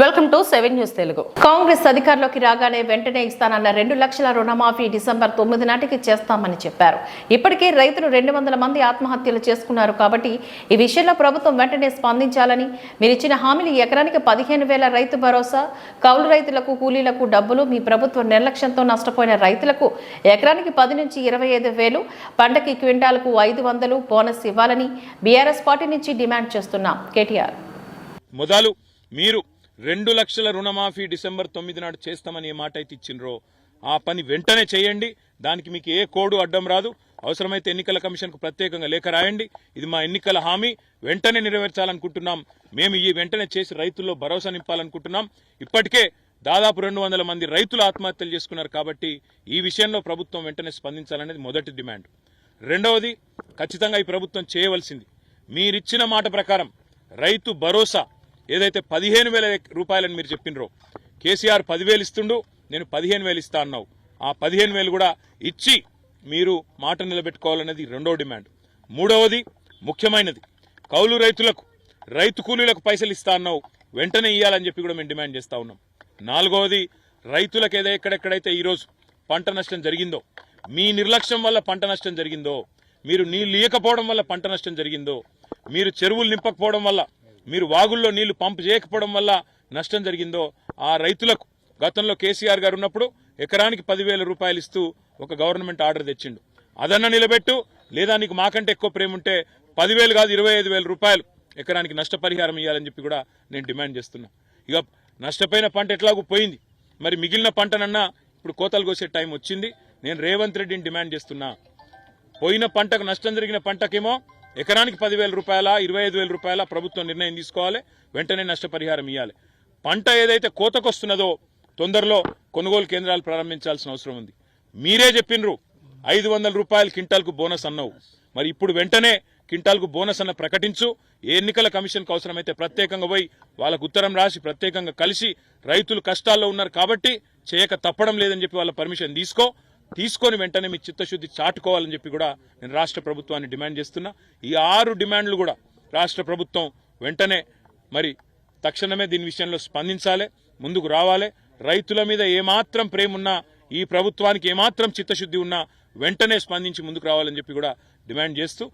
Welcome to seven news Telugu. Congress అధికారంలోకి రాగానే వెంటనే ఇస్తానన్న రెండు లక్షల రుణమాఫీ డిసెంబర్ తొమ్మిది నాటికి చేస్తామని చెప్పారు. ఇప్పటికే రైతులు రెండు వందల మంది ఆత్మహత్యలు చేసుకున్నారు కాబట్టి ఈ విషయంలో ప్రభుత్వం వెంటనే స్పందించాలని మీరు ఇచ్చిన హామీలు ఎకరానికి పదిహేను వేల రైతు భరోసా కౌలు రైతులకు కూలీలకు డబ్బులు మీ ప్రభుత్వం నిర్లక్ష్యంతో నష్టపోయిన రైతులకు ఎకరానికి పది నుంచి ఇరవై ఐదు వేలు పంటకి క్వింటాలకు ఐదు వందలు బోనస్ ఇవ్వాలని బీఆర్ఎస్ పార్టీ నుంచి డిమాండ్ చేస్తున్నాం. కేటీఆర్. మొదలు మీరు రెండు లక్షల రుణమాఫీ డిసెంబర్ తొమ్మిది నాడు చేస్తామని ఏ మాట అయితే ఇచ్చిండ్రో ఆ పని వెంటనే చేయండి. దానికి మీకు ఏ కోడు అడ్డం రాదు. అవసరమైతే ఎన్నికల కమిషన్కు ప్రత్యేకంగా లేఖ రాయండి. ఇది మా ఎన్నికల హామీ. వెంటనే నెరవేర్చాలనుకుంటున్నాం. మేము ఈ వెంటనే చేసి రైతుల్లో భరోసా నింపాలనుకుంటున్నాం. ఇప్పటికే దాదాపు రెండు వందల మంది రైతులు ఆత్మహత్యలు చేసుకున్నారు కాబట్టి ఈ విషయంలో ప్రభుత్వం వెంటనే స్పందించాలనేది మొదటి డిమాండ్. రెండవది ఖచ్చితంగా ఈ ప్రభుత్వం చేయవలసింది. మీరిచ్చిన మాట ప్రకారం రైతు భరోసా ఏదైతే పదిహేను వేల రూపాయలని మీరు చెప్పినరో కేసీఆర్ పదివేలు ఇస్తుండు నేను పదిహేను వేలు ఇస్తా అన్నావు. ఆ పదిహేను వేలు కూడా ఇచ్చి మీరు మాట నిలబెట్టుకోవాలనేది రెండో డిమాండ్. మూడవది ముఖ్యమైనది కౌలు రైతులకు రైతు కూలీలకు పైసలు ఇస్తా అన్నావు వెంటనే ఇవ్వాలని చెప్పి కూడా మేము డిమాండ్ చేస్తూ ఉన్నాం. నాలుగవది రైతులకు ఏదో ఎక్కడెక్కడైతే ఈరోజు పంట నష్టం జరిగిందో మీ నిర్లక్ష్యం వల్ల పంట నష్టం జరిగిందో మీరు నీళ్ళు ఇవ్వకపోవడం వల్ల పంట నష్టం జరిగిందో మీరు చెరువులు నింపకపోవడం వల్ల మీరు వాగుల్లో నీళ్ళు పంపు చేయకపోవడం వల్ల నష్టం జరిగిందో ఆ రైతులకు గతంలో కేసీఆర్ గారు ఉన్నప్పుడు ఎకరానికి పదివేల రూపాయలు ఇస్తూ ఒక గవర్నమెంట్ ఆర్డర్ తెచ్చిండు. అదన్న నిలబెట్టు లేదా నీకు మాకంటే ఎక్కువ ప్రేమ ఉంటే పదివేలు కాదు ఇరవై ఐదు వేల రూపాయలు ఎకరానికి నష్టపరిహారం ఇవ్వాలని చెప్పి కూడా నేను డిమాండ్ చేస్తున్నా. ఇక నష్టపోయిన పంట ఎట్లాగూ పోయింది. మరి మిగిలిన పంటనన్నా ఇప్పుడు కోతలు కోసే టైం వచ్చింది. నేను రేవంత్ రెడ్డిని డిమాండ్ చేస్తున్నా. పోయిన పంటకు నష్టం జరిగిన పంటకేమో ఎకరానికి పదివేల రూపాయల ఇరవై ఐదు వేల రూపాయల ప్రభుత్వం నిర్ణయం తీసుకోవాలి వెంటనే నష్టపరిహారం ఇవ్వాలి పంట ఏదైతే కోతకొస్తున్నదో తొందరలో కొనుగోలు కేంద్రాలు ప్రారంభించాల్సిన అవసరం ఉంది. మీరే చెప్పినరు ఐదు వందల రూపాయలు క్వింటాల్కు బోనస్ అన్నావు. మరి ఇప్పుడు వెంటనే క్వింటాల్కు బోనస్ అన్న ప్రకటించు. ఏ ఎన్నికల కమిషన్కు అవసరమైతే ప్రత్యేకంగా పోయి వాళ్ళకు ఉత్తరం రాసి ప్రత్యేకంగా కలిసి రైతులు కష్టాల్లో ఉన్నారు కాబట్టి చేయక తప్పడం లేదని చెప్పి వాళ్ళ పర్మిషన్ తీసుకో. తీసుకొని వెంటనే మీ చిత్తశుద్ధి చాటుకోవాలని చెప్పి కూడా నేను రాష్ట్ర ప్రభుత్వాన్ని డిమాండ్ చేస్తున్నా. ఈ ఆరు డిమాండ్లు కూడా రాష్ట్ర ప్రభుత్వం వెంటనే మరి తక్షణమే దీని విషయంలో స్పందించాలి ముందుకు రావాలి. రైతుల మీద ఏమాత్రం ప్రేమ ఉన్నా ఈ ప్రభుత్వానికి ఏమాత్రం చిత్తశుద్ధి ఉన్నా వెంటనే స్పందించి ముందుకు రావాలని చెప్పి కూడా డిమాండ్ చేస్తూ